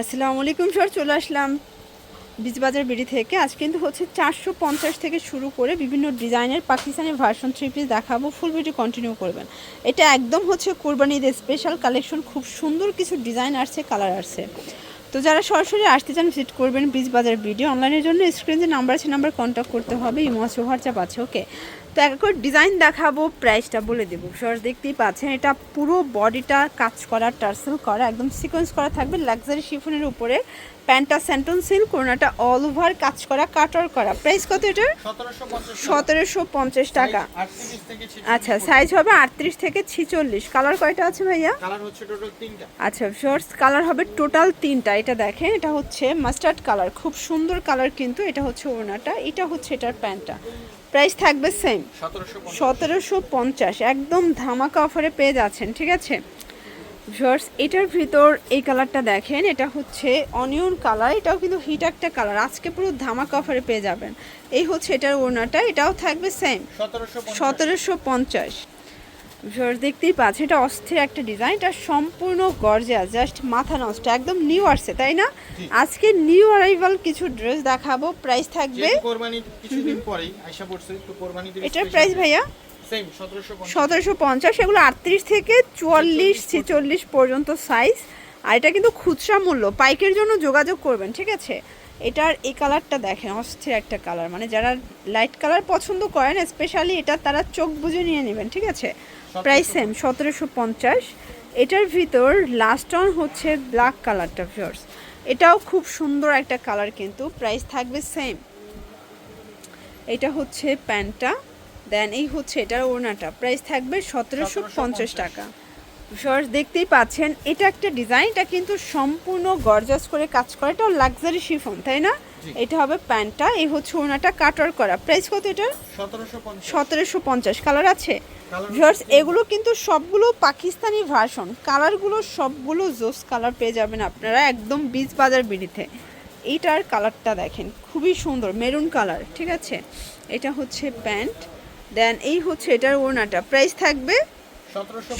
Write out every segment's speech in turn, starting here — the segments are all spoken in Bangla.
আসসালামু আলাইকুম স্যার, চলে আসলাম বীজবাজার বিড়ি থেকে। আজ কিন্তু হচ্ছে চারশো পঞ্চাশ থেকে শুরু করে বিভিন্ন ডিজাইনের পাকিস্তানি ভার্সন থ্রি পিস দেখাবো। ফুল ভিডিও কন্টিনিউ করবেন। এটা একদম হচ্ছে কোরবানি ঈদের স্পেশাল কালেকশন খুব সুন্দর কিছু ডিজাইন আসছে কালার আসছে। তো যারা সরাসরি আসতে চান ভিজিট করবেন বীজবাজার ভিডিও অনলাইনের জন্য। স্ক্রিন যে নাম্বার আছে নাম্বার কন্ট্যাক্ট করতে হবে। ইমো হোয়াটসঅ্যাপ আছে ওকে তো এক করে ডিজাইন দেখাবো প্রাইসটা বলে দেবো। সর দেখতেই পাচ্ছেন এটা পুরো বডিটা কাজ করা টার্সেল করা একদম সিকোয়েন্স করা থাকবে লাক্সারি শিফনের উপরে। প্যান্টটা স্যান্টন সিল্ক কোনাটা অল ওভার কাজ করা কাটার করা। প্রাইস কত এটার? সতেরোশো পঞ্চাশ টাকা। আচ্ছা সাইজ হবে আটত্রিশ থেকে ছিচল্লিশ। কালার কয়টা আছে ভাইয়া? আচ্ছা শর্টস কালার হবে টোটাল তিনটা। এটা দেখেন এটা হচ্ছে মাস্টার্ড কালার খুব সুন্দর কালার কিন্তু এটা হচ্ছে ওড়নাটা এটা হচ্ছে এটার প্যান্টটা প্রাইস থাকবে সেম সতেরোশো পঞ্চাশ। একদম ধামাকা অফারে পেয়ে যাচ্ছেন ঠিক আছে? ভিউয়ার্স এটার ভিতর এই কালারটা দেখেন এটা হচ্ছে অনিয়ন কালার এটাও কিন্তু হিট একটা কালার আজকে পুরো ধামাকা অফারে পেয়ে যাবেন। এই হচ্ছে এটার ওড়নাটা এটাও থাকবে সেম সতেরোশো পঞ্চাশ। ভিউয়ার্স দেখতেই পাচ্ছি এটা অস্থির একটা ডিজাইন এটা সম্পূর্ণ গর্জিয়াস জাস্ট মাথা নষ্ট একদম নিউ আসছে তাই না? আজকে নিউ অ্যারাইভাল কিছু ড্রেস দেখাবো প্রাইস থাকবে। কিছুদিন পরেই আইসা পড়ছে তো কোরবানি এটার প্রাইস ভাইয়া? সতেরোশো সতেরোশো পঞ্চাশ এগুলো আটত্রিশ থেকে চুয়াল্লিশ ছেচল্লিশ পর্যন্ত সাইজ আর এটা কিন্তু খুচরা মূল্য পাইকের জন্য যোগাযোগ করবেন ঠিক আছে? এটার এই কালারটা দেখেন অস্থির একটা কালার মানে যারা লাইট কালার পছন্দ করেন স্পেশালি এটা তারা চোখ বুঝে নিয়ে নেবেন ঠিক আছে? প্রাইস সেম সতেরোশো পঞ্চাশ। এটার ভিতর লাস্ট অন হচ্ছে ব্ল্যাক কালারটা ফিওর্স এটাও খুব সুন্দর একটা কালার কিন্তু প্রাইস থাকবে সেম এটা হচ্ছে প্যান্টটা দেন এই হচ্ছে এটার ওড়নাটা প্রাইস থাকবে সতেরোশো পঞ্চাশ। টাকা। সর্স দেখতেই পাচ্ছেন এটা একটা ডিজাইন এটা কিন্তু সম্পূর্ণ গর্জাস করে কাজ করা। এটাও লাক্সারি শিফন তাই না? এটা হবে প্যান্টটা এই হচ্ছে ওড়নাটা কাটার করা। প্রাইস কত এটা সতেরোশো পঞ্চাশ। কালার আছে? ভিউয়ার্স এগুলো কিন্তু সবগুলো পাকিস্তানি ভার্সন কালারগুলো সবগুলো জোস কালার পেয়ে যাবেন আপনারা একদম বীজ বাজার বিড়িতে। এইটার কালারটা দেখেন খুবই সুন্দর মেরুন কালার ঠিক আছে? এটা হচ্ছে প্যান্ট। দেন এই হচ্ছে এটার ওড়নাটা। প্রাইস থাকবে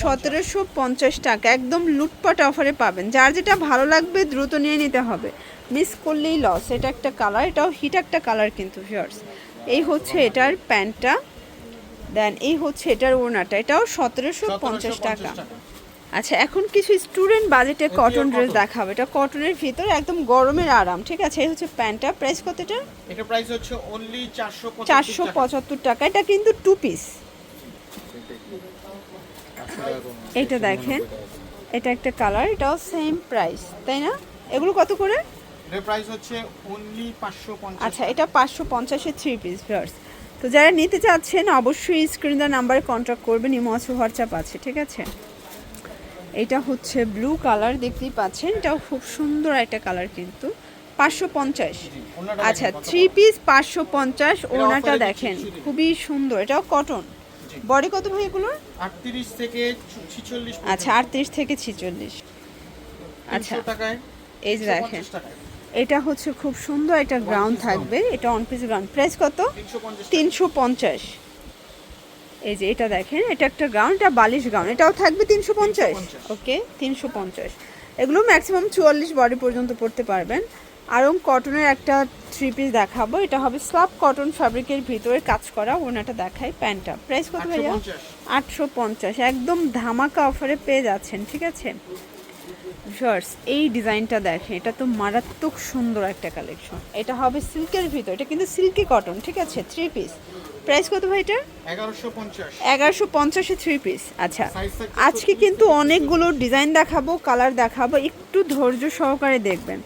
সতেরোশো পঞ্চাশ। টাকা একদম লুটপাট অফারে পাবেন। যার যেটা ভালো লাগবে দ্রুত নিয়ে নিতে হবে। মিস করলেই লস এটা একটা কালার এটাও হিট একটা কালার কিন্তু ভিউয়ার্স এই হচ্ছে এটার প্যান্টটা। দেন এই হচ্ছে এটার ওড়নাটা। এটাও সতেরোশো পঞ্চাশ টাকা। আচ্ছা এখন কিছু স্টুডেন্ট বাজেটে কটন ড্রেস। দেখাবে। এটা কটনের ভিতরে একদম গরমের আরাম। ঠিক আছে এই হচ্ছে প্যান্টটা। প্রাইস কত এটা? এটা প্রাইস হচ্ছে অনলি চারশো চারশো পঁচাত্তর টাকা। এটা কিন্তু টু পিস এটা দেখেন এটা একটা কালার এটাও সেম প্রাইস তাই না? এগুলো কত করে? প্রাইস হচ্ছে অনলি পাঁচশো আচ্ছা এটা পাঁচশো পঞ্চাশের থ্রি পিস ভিউয়ার্স তো যারা নিতে চাচ্ছেন অবশ্যই স্ক্রিন দেওয়ার নাম্বারে কন্ট্যাক্ট করবেন ইমো আছে হোয়াটসঅ্যাপ আছে ঠিক আছে? এটা হচ্ছে ব্লু কালার দেখতেই পাচ্ছেন এটাও খুব সুন্দর একটা কালার কিন্তু। পাঁচশো পঞ্চাশ। আচ্ছা থ্রি পিস পাঁচশো পঞ্চাশ ওড়নাটা দেখেন খুবই সুন্দর এটাও কটন। বডি কত ভাই এগুলোর? আটত্রিশ থেকে ছিচল্লিশ আচ্ছা আটত্রিশ থেকে ছিচল্লিশ। আচ্ছা। টাকায় এই যে দেখেন এটা হচ্ছে খুব সুন্দর একটা গ্রাউন্ড থাকবে। এটা অন পিস গ্রাউন্ড প্রাইস কত? তিনশো পঞ্চাশ তিনশো পঞ্চাশ। এই যে এটা দেখেন এটা একটা গ্রাউন্ড এটা বালিশ গ্রাউন্ড এটাও থাকবে তিনশো পঞ্চাশ? 350 ওকে তিনশো পঞ্চাশ। এগুলো ম্যাক্সিমাম চুয়াল্লিশ বডি পর্যন্ত পড়তে পারবেন। আরও কটনের একটা থ্রি পিস দেখাবো। এটা হবে সব কটন ফ্যাব্রিকের ভিতরে কাজ করা। ওনাটা দেখাই প্যান্টটা। প্রাইস কত ভাইয়া? আটশো পঞ্চাশ। একদম ধামাকা অফারে পেয়ে যাচ্ছেন ঠিক আছে? শর্টস এই ডিজাইনটা দেখেন এটা তো মারাত্মক সুন্দর একটা কালেকশন এটা হবে সিল্কের ভিতর এটা কিন্তু সিল্কি কটন ঠিক আছে? থ্রি পিস প্রাইস কত ভাই এটা এগারোশো পঞ্চাশ। এগারোশো পঞ্চাশে থ্রি পিস আচ্ছা আজকে কিন্তু অনেকগুলো ডিজাইন দেখাবো কালার দেখাবো একটু ধৈর্য সহকারে দেখবেন।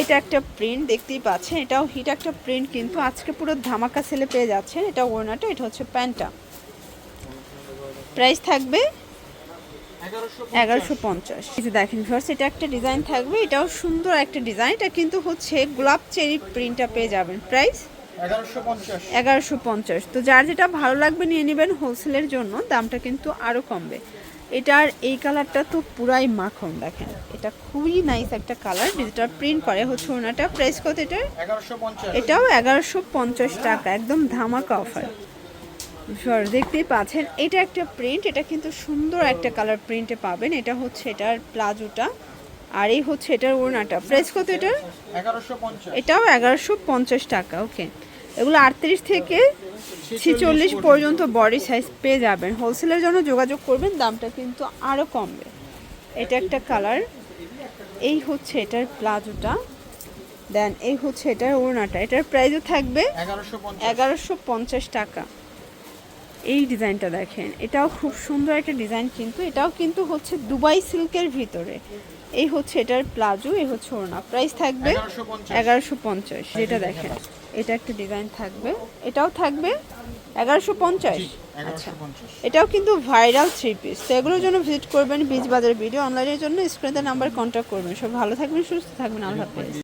এটা একটা প্রিন্ট দেখতেই পাচ্ছেন এটাও হিট একটা প্রিন্ট কিন্তু আজকে পুরো ধামাকা সেলে পেয়ে যাচ্ছেন। এটা ওড়নাটা এটা হচ্ছে প্যান্টটা প্রাইস থাকবে এগারোশো পঞ্চাশ। যে দেখেন ফার্স্ট এটা একটা ডিজাইন থাকবে এটাও সুন্দর একটা ডিজাইন এটা কিন্তু হচ্ছে গোলাপ চেরি প্রিন্টটা পেয়ে যাবেন। প্রাইস এগারোশো পঞ্চাশ। তো যার যেটা ভালো লাগবে নিয়ে নেবেন হোলসেলের জন্য দামটা কিন্তু আরও কমবে। এটার এই কালারটা তো পুরাই মাখন দেখেন। এটা খুবই নাইস একটা কালার ডিজিটাল প্রিন্ট করে হচ্ছে ওনাটা প্রাইস কত এটার? এটাও এগারোশো পঞ্চাশ টাকা একদম ধামাকা অফার সর দেখতেই পাচ্ছেন এটা একটা প্রিন্ট এটা কিন্তু সুন্দর একটা কালার প্রিন্টে পাবেন এটা হচ্ছে এটার প্লাজোটা আর এই হচ্ছে এটার ওড়নাটা। প্রাইস কত এটার? এটাও এগারোশো পঞ্চাশ টাকা ওকে এগুলো আটত্রিশ থেকে ছিচল্লিশ পর্যন্ত বডি সাইজ পেয়ে যাবেন। হোলসেলের জন্য যোগাযোগ করবেন দামটা কিন্তু আরও কমবে। এটা একটা কালার এই হচ্ছে এটার প্লাজোটা দেন এই হচ্ছে এটার ওড়নাটা। এটার প্রাইসও থাকবে এগারোশো পঞ্চাশ টাকা। এই ডিজাইনটা দেখেন এটাও খুব সুন্দর একটা ডিজাইন কিন্তু এটাও কিন্তু হচ্ছে দুবাই সিল্কের ভিতরে। এই হচ্ছে এটার প্লাজো এই হচ্ছে ওড়না। প্রাইস থাকবে এগারোশো পঞ্চাশ। যেটা দেখেন। এটা একটা ডিজাইন থাকবে এটাও থাকবে এগারোশো পঞ্চাশ। আচ্ছা এটাও কিন্তু ভাইরাল থ্রি পিস তো এগুলোর জন্য ভিজিট করবেন বীজ বাজার ভিডিও অনলাইনের জন্য স্ক্রিনে নাম্বার কন্ট্যাক্ট করবেন। সব ভালো থাকবেন সুস্থ থাকবেন আল্লাহ হাফেজ।